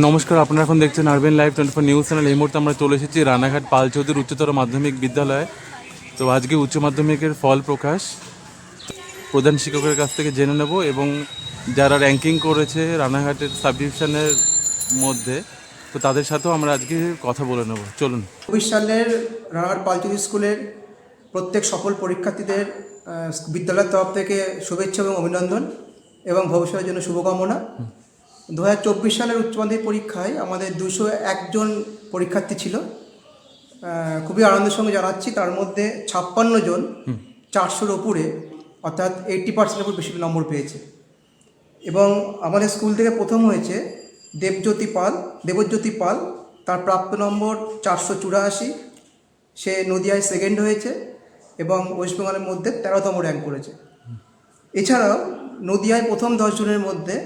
নমস্কার, আপনারা এখন দেখছেন urban live twenty four news channel এই মুহূর্তে আমরা চলে এসেছি রানাঘাট পাল চৌধুরী উচ্চতর মাধ্যমিক বিদ্যালয়ে। তো আজকে উচ্চ মাধ্যমিকের ফল প্রকাশ। প্রধান শিক্ষকের কাছ থেকে জেনে নেব এবং যারা র্যাঙ্কিং করেছে রানাঘাটের সাব মধ্যে, তো তাদের সাথেও আমরা আজকে কথা বলে নেব। চলুন। চব্বিশ সালের রানাঘাট পালচুরি স্কুলের প্রত্যেক সফল পরীক্ষার্থীদের বিদ্যালয়ের তরফ থেকে শুভেচ্ছা এবং অভিনন্দন এবং ভবিষ্যতের জন্য শুভকামনা। দু হাজার চব্বিশ সালের উচ্চ মাধ্যমিক পরীক্ষায় আমাদের দুশো একজন পরীক্ষার্থী ছিল। খুবই আনন্দের সঙ্গে জানাচ্ছি তার মধ্যে ছাপ্পান্ন জন চারশোর ওপরে অর্থাৎ এইটটি পার্সেন্টের উপর বেশি নম্বর পেয়েছে। এবং আমাদের স্কুল থেকে প্রথম হয়েছে দেবজ্যোতি পাল দেবজ্যোতি পাল তার প্রাপ্ত নম্বর চারশো চুরাশি। সে নদিয়ায় সেকেন্ড হয়েছে এবং ওয়েস্ট বেঙ্গলের মধ্যে তেরোতম র্যাঙ্ক করেছে। এছাড়াও নদিয়ায় প্রথম দশ জনের মধ্যে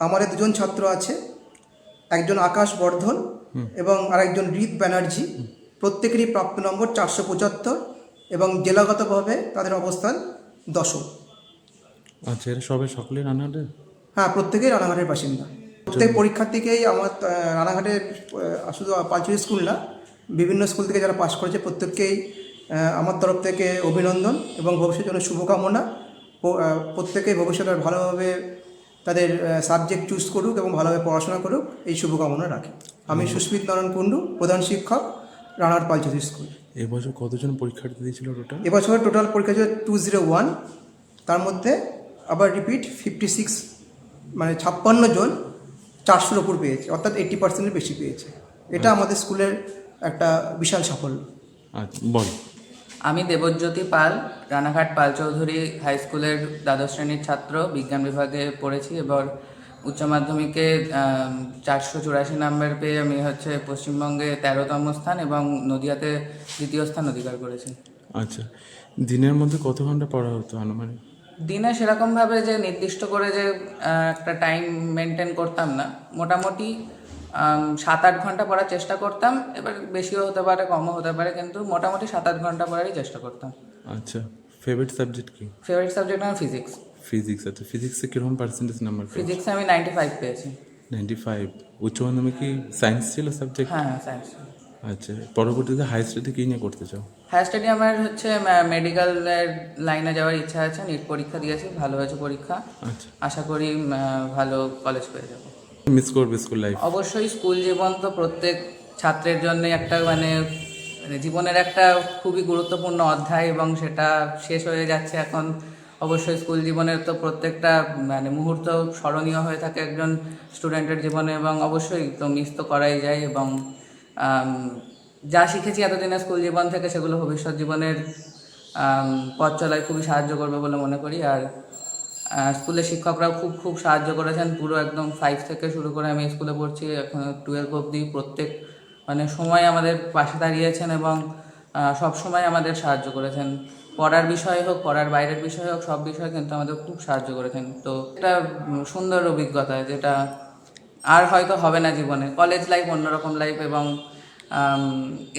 আমাদের দুজন ছাত্র আছে একজন আকাশ বর্ধন এবং আরেকজন রিত ব্যানার্জি। প্রত্যেকেরই প্রাপ্ত নম্বর চারশো পঁচাত্তর এবং জেলাগতভাবে তাদের অবস্থান দশম। আচ্ছা এরা সবাই সকলেই রানাঘাটের হ্যাঁ প্রত্যেকেই রানাঘাটের বাসিন্দা। প্রত্যেক পরীক্ষার্থীকেই আমার আহ, রানাঘাটের শুধু পাঁচুরি স্কুল না বিভিন্ন স্কুল থেকে যারা পাশ করেছে প্রত্যেককেই আমার তরফ থেকে অভিনন্দন এবং ভবিষ্যতের জন্য শুভকামনা। প্রত্যেকেই ভবিষ্যতে ভালোভাবে তাদের সাবজেক্ট চুজ করুক এবং ভালোভাবে পড়াশোনা করুক এই শুভকামনা রাখি। আমি সুস্মিত নারায়ণ কুণ্ডু প্রধান শিক্ষক রানাঘাট পালচুরি স্কুল। এবছর কতজন পরীক্ষার্থী দিয়েছিল টোটাল এবছর টোটাল পরীক্ষা ছিল টু জিরো ওয়ান তার মধ্যে আবার রিপিট ফিফটি সিক্স মানে ছাপ্পান্ন জন চারশোর ওপর পেয়েছে অর্থাৎ এইট্টি পার্সেন্টের বেশি পেয়েছে। এটা আমাদের স্কুলের একটা বিশাল সাফল্য। আচ্ছা বল। আমি দেবজ্যোতি পাল রানাঘাট পাল চৌধুরী হাই স্কুলের দ্বাদশ শ্রেণির ছাত্র বিজ্ঞান বিভাগে পড়েছি এবার উচ্চ মাধ্যমিকে চারশো চুরাশি নাম্বার পেয়ে আমি হচ্ছে পশ্চিমবঙ্গে তেরোতম স্থান এবং নদিয়াতে দ্বিতীয় স্থান অধিকার করেছি। আচ্ছা দিনের মধ্যে কত ঘণ্টা পড়া হতো আনুমানিক? দিনে সেরকমভাবে যে নির্দিষ্ট করে যে একটা টাইম মেনটেন করতাম না মোটামুটি সাত আট ঘণ্টা পড়ার চেষ্টা করতাম। এবার বেশিও হতে পারে কমও হতে পারে কিন্তু মোটামুটি সাত আট ঘণ্টা পড়ারই চেষ্টা করতাম। আচ্ছা ফেভারিট সাবজেক্ট কি? ফেভারিট সাবজেক্ট আমার ফিজিক্স ফিজিক্স আচ্ছা। ফিজিক্সে কীরকম পার্সেন্টেজ নাম্বার ফিজিক্সে আমি নাইনটি ফাইভ পেয়েছি। নাইনটি ফাইভ উচ্চ মাধ্যমিক কি সায়েন্স ছিল সাবজেক্ট হ্যাঁ সায়েন্স আচ্ছা পরবর্তীতে হাই স্টাডি কি নিয়ে করতে চাও? হায়ার স্টাডি আমার হচ্ছে মেডিকেলের লাইনে যাওয়ার ইচ্ছা আছে নিট পরীক্ষা দিয়েছি ভালো হয়েছে পরীক্ষা। আচ্ছা। আশা করি ভালো কলেজ পেয়ে যাব। মিস করবে স্কুল লাইফ অবশ্যই স্কুল জীবন তো প্রত্যেক ছাত্রের জন্য একটা মানে মানে জীবনের একটা খুবই গুরুত্বপূর্ণ অধ্যায় এবং সেটা শেষ হয়ে যাচ্ছে এখন। অবশ্যই স্কুল জীবনের তো প্রত্যেকটা মানে মুহূর্ত স্মরণীয় হয়ে থাকে একজন স্টুডেন্টের জীবনে এবং অবশ্যই তো মিস তো করাই যায় এবং যা শিখেছি এতদিনে স্কুল জীবন থেকে সেগুলো ভবিষ্যৎ জীবনের পথ চলায় খুবই সাহায্য করবে বলে মনে করি। আর স্কুলের শিক্ষকরাও খুব খুব সাহায্য করেছেন। পুরো একদম ফাইভ থেকে শুরু করে আমি স্কুলে পড়ছি, এখন টুয়েলভ অবধি প্রত্যেক মানে সময় আমাদের পাশে দাঁড়িয়েছেন এবং সব সময় আমাদের সাহায্য করেছেন। পড়ার বিষয় হোক, পড়ার বাইরের বিষয় হোক, সব বিষয়ে কিন্তু আমাদের খুব সাহায্য করেছেন। তো এটা সুন্দর অভিজ্ঞতা যেটা আর হয়তো হবে না জীবনে। কলেজ লাইফ অন্যরকম লাইফ এবং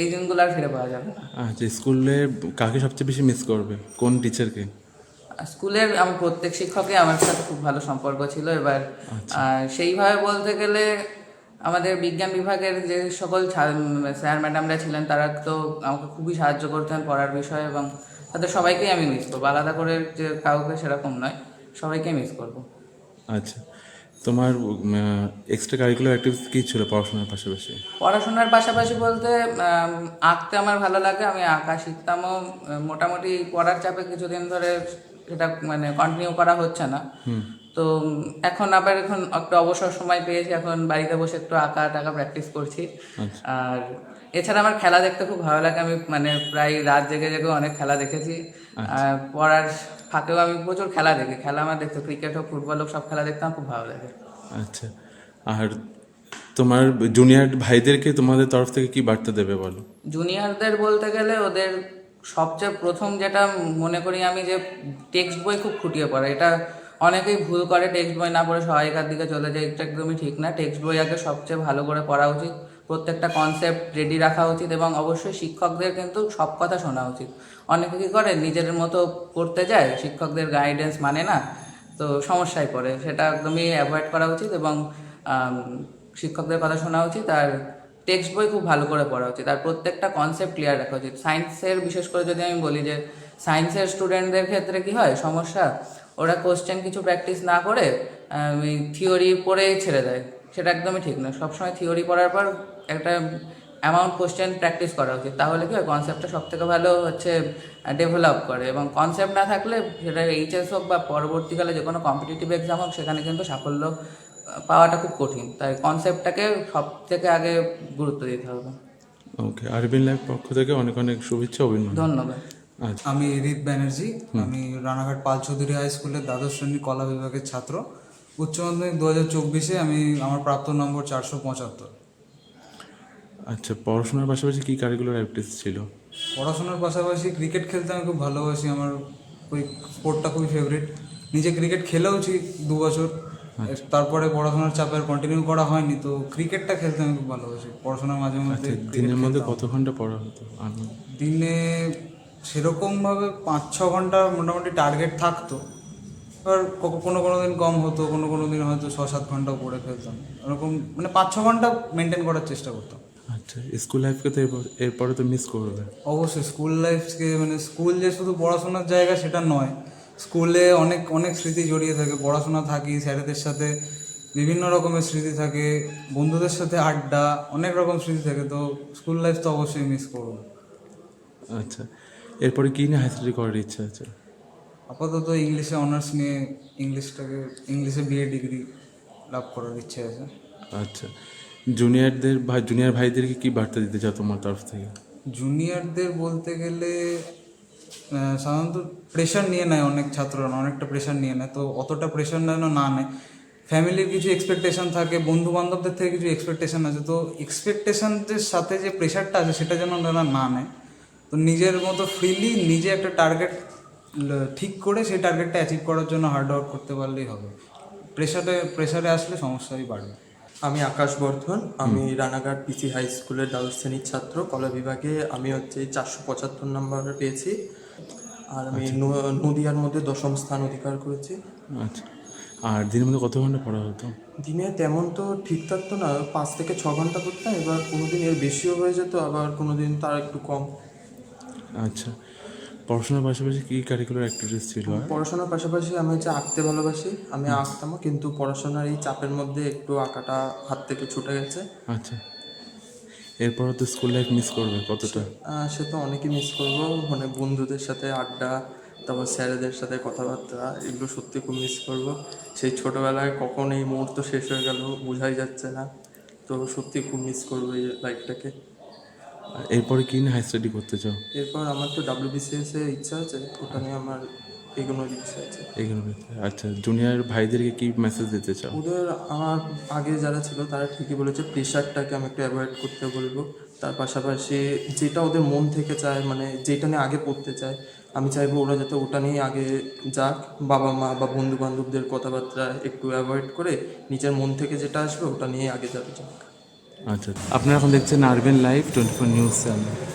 এই দিনগুলো আর ফিরে পাওয়া যাবে না। আচ্ছা স্কুলে কাকে সবচেয়ে বেশি মিস করবে? কোন টিচারকে স্কুলের আমার প্রত্যেক শিক্ষকই আমার সাথে খুব ভালো সম্পর্ক ছিল এবার সেইভাবে বলতে গেলে আমাদের বিজ্ঞান বিভাগের যে সকল স্যার ম্যাডামরা ছিলেন তারা তো আমাকে খুবই সাহায্য করতেন পড়ার বিষয়ে এবং তাদের সবাইকেই আমি মিস করব। আলাদা করে যে কাউকে সেরকম নয় সবাইকে মিস করব। আচ্ছা। তোমার এক্সট্রা কারিকুলার অ্যাক্টিভিটিস কী ছিল পড়াশোনার পাশাপাশি? পড়াশোনার পাশাপাশি বলতে আঁকতে আমার ভালো লাগে। আমি আঁকা শিখতামও মোটামুটি পড়ার চাপে কিছুদিন ধরে সেটা মানে কন্টিনিউ করা হচ্ছে না। তো এখন আবার এখন একটু অবসর সময় পেয়েছি এখন বাড়িতে বসে একটু আঁকা টাকা প্র্যাকটিস করছি। আর এছাড়া আমার খেলা দেখতে খুব ভালো লাগে আমি মানে প্রায় রাত জেগে জেগে অনেক খেলা দেখেছি। আর পড়ার ফাঁকেও আমি প্রচুর খেলা দেখি খেলা আমার দেখতে ক্রিকেট হোক ফুটবল হোক সব খেলা দেখতে আমার খুব ভালো লাগে। আচ্ছা। আর তোমার জুনিয়র ভাইদেরকে তোমাদের তরফ থেকে কি বার্তা দেবে বলো? জুনিয়রদের বলতে গেলে ওদের সবচেয়ে প্রথম যেটা মনে করি আমি যে টেক্সট বই খুব খুঁটিয়ে পড়ে। এটা অনেকেই ভুল করে টেক্সট বই না পড়ে সহায়িকার দিকে চলে যায়, এটা একদমই ঠিক না। টেক্সট বই আগে সবচেয়ে ভালো করে পড়া উচিত, প্রত্যেকটা কনসেপ্ট রেডি রাখা উচিত এবং অবশ্যই শিক্ষকদের কিন্তু সব কথা শোনা উচিত। অনেকে কী করে, নিজের মতো পড়তে যায়, শিক্ষকদের গাইডেন্স মানে না, তো সমস্যায় পড়ে। সেটা একদমই অ্যাভয়েড করা উচিত এবং শিক্ষকদের কথা শোনা উচিত আর টেক্সট বই খুব ভালো করে পড়া উচিত। আর প্রত্যেকটা কনসেপ্ট ক্লিয়ার রাখা উচিত। সায়েন্সের বিশেষ করে যদি আমি বলি যে সায়েন্সের স্টুডেন্টদের ক্ষেত্রে কি হয়? সমস্যা? ওরা কোশ্চেন কিছু প্র্যাকটিস না করে থিওরি পড়েই ছেড়ে দেয়। সেটা একদমই ঠিক না সবসময় থিওরি পড়ার পর একটা অ্যামাউন্ট কোশ্চেন প্র্যাকটিস করা উচিত। তাহলে কি হয়? কনসেপ্টটা সব থেকে ভালো হচ্ছে ডেভেলপ করে। এবং কনসেপ্ট না থাকলে, সেটা এইচএস হোক বা পরবর্তীকালে যে কোনো কম্পিটিটিভ এক্সাম হোক, সেখানে কিন্তু সাফল্য পাওয়াটা খুব কঠিন। তাই কনসেপ্টটাকে সব থেকে আগে গুরুত্ব দিতে হবে। ওকে আরবিন লাইফ পক্ষ থেকে অনেক অনেক শুভেচ্ছা অভিনন্দন। ধন্যবাদ। আচ্ছা। আমি রিত ব্যানার্জি আমি রানাঘাট পাল চৌধুরী হাই স্কুলের দ্বাদশ শ্রেণি কলা বিভাগের ছাত্র। উচ্চ মাধ্যমিক দু হাজার চব্বিশে আমি আমার প্রাপ্ত নম্বর চারশো পঁচাত্তর। আচ্ছা পড়াশোনার পাশাপাশি কি কারিকুলার অ্যাক্টিভিটিস ছিল? পড়াশোনার পাশাপাশি ক্রিকেট খেলতে আমি খুব ভালোবাসি আমার ওই স্পোর্টটা খুবই ফেভারিট নিজে ক্রিকেট খেলেওছি দু বছর। তারপরে পড়াশোনার চাপের কন্টিনিউ করা হয়নি তো ক্রিকেটটা খেলতে আমি খুব ভালোবাসি। পড়াশোনার মাঝে মধ্যে আচ্ছা দিনের মধ্যে কত ঘণ্টা পড়া হতো? দিনে সেরকমভাবে পাঁচ ছ ঘণ্টা মোটামুটি টার্গেট থাকতো। এবার কোনো কোনো দিন কম হতো কোনো কোনো দিন হয়তো ছ সাত ঘন্টাও পড়ে ফেলতাম এরকম মানে পাঁচ ছ ঘণ্টা মেনটেন করার চেষ্টা করতাম। আচ্ছা স্কুল লাইফকে তো এরপরে তো মিস করবে। অবশ্যই স্কুল লাইফকে মানে স্কুল যে শুধু পড়াশোনার জায়গা সেটা নয় স্কুলে অনেক অনেক স্মৃতি জড়িয়ে থাকে। পড়াশোনা থাকি স্যারেদের সাথে বিভিন্ন রকমের স্মৃতি থাকে বন্ধুদের সাথে আড্ডা অনেক রকম স্মৃতি থাকে। তো স্কুল লাইফ তো অবশ্যই মিস করব। আচ্ছা এরপরে কি নিয়ে হাই স্টাডি করার ইচ্ছা আছে? আপাতত ইংলিশে অনার্স নিয়ে ইংলিশটাকে ইংলিশে বিএ ডিগ্রি লাভ করার ইচ্ছে আছে। আচ্ছা জুনিয়রদের ভাই জুনিয়র ভাইদেরকে কি বার্তা দিতে চাও তোমার তরফ থেকে? জুনিয়রদের বলতে গেলে সাধারণত প্রেশার নিয়ে নেয় অনেক ছাত্ররা অনেকটা প্রেশার নিয়ে নেয়। তো অতটা প্রেশার যেন না নেয়। ফ্যামিলির কিছু এক্সপেকটেশন থাকে বন্ধু বান্ধবদের থেকে কিছু এক্সপেকটেশন আছে। তো এক্সপেকটেশনদের সাথে যে প্রেশারটা আছে সেটা যেন তারা না নেয়। তো নিজের মতো ফ্রিলি নিজে একটা টার্গেট ঠিক করে সেই টার্গেটটা অ্যাচিভ করার জন্য হার্ড ওয়ার্ক করতে পারলেই হবে। প্রেশারে প্রেশারে আসলে সমস্যাই বাড়বে। আমি আকাশ বর্ধন আমি রানাঘাট পিসি হাই স্কুলের দ্বাদশ শ্রেণির ছাত্র। কলা বিভাগে আমি হচ্ছে চারশো পঁচাত্তর নম্বর পেয়েছি। আর আমি নদিয়ার মধ্যে দশম স্থান অধিকার করেছি। আচ্ছা। আর দিনের মধ্যে কত ঘণ্টা পড়া হতো? দিনে তেমন তো ঠিক থাকতো না পাঁচ থেকে ছ ঘণ্টা করতাম এবার কোনো দিন এর বেশিও হয়ে যেত আবার কোনো দিন তার একটু কম। আচ্ছা। পড়াশোনার পাশাপাশি কী কারিকুলার অ্যাক্টিভিটিস ছিল পড়াশোনার পাশাপাশি আমি হচ্ছে আঁকতে ভালোবাসি আমি আঁকতামও কিন্তু পড়াশোনার এই চাপের মধ্যে একটু আঁকাটা হাত থেকে ছুটে গেছে। আচ্ছা। এরপরে তো স্কুল লাইফ মিস করবে কতটা? সে তো অনেকই মিস করব। মানে বন্ধুদের সাথে আড্ডা তারপর স্যারেদের সাথে কথাবার্তা এগুলো সত্যি খুব মিস করব। সেই ছোটোবেলায় কখন এই মুহূর্ত শেষ হয়ে গেল বোঝাই যাচ্ছে না। তো সত্যি খুব মিস করব এই লাইফটাকে এরপরে কি নিয়ে হাই স্টাডি করতে চাও? এরপর আমার তো ডাব্লিউবিসিএস এ ইচ্ছা আছে ওটা নিয়ে আমার এগোনোর ইচ্ছা আছে। এগুলো আচ্ছা জুনিয়র ভাইদেরকে কি মেসেজ দিতে চাও? ওদের আমার আগে যারা ছিল তারা ঠিকই বলেছে প্রেশারটাকে আমি একটু অ্যাভয়েড করতে বলব। তার পাশাপাশি যেটা ওদের মন থেকে চায় মানে যেটা নিয়ে আগে পড়তে চায় আমি চাইব ওরা যাতে ওটা নিয়ে আগে যাক। বাবা মা বা বন্ধু বান্ধবদের কথাবার্তা একটু অ্যাভয়েড করে নিজের মন থেকে যেটা আসবে ওটা নিয়ে আগে যাবে যাক আচ্ছা আপনারা এখন দেখছেন urban live twenty four news channel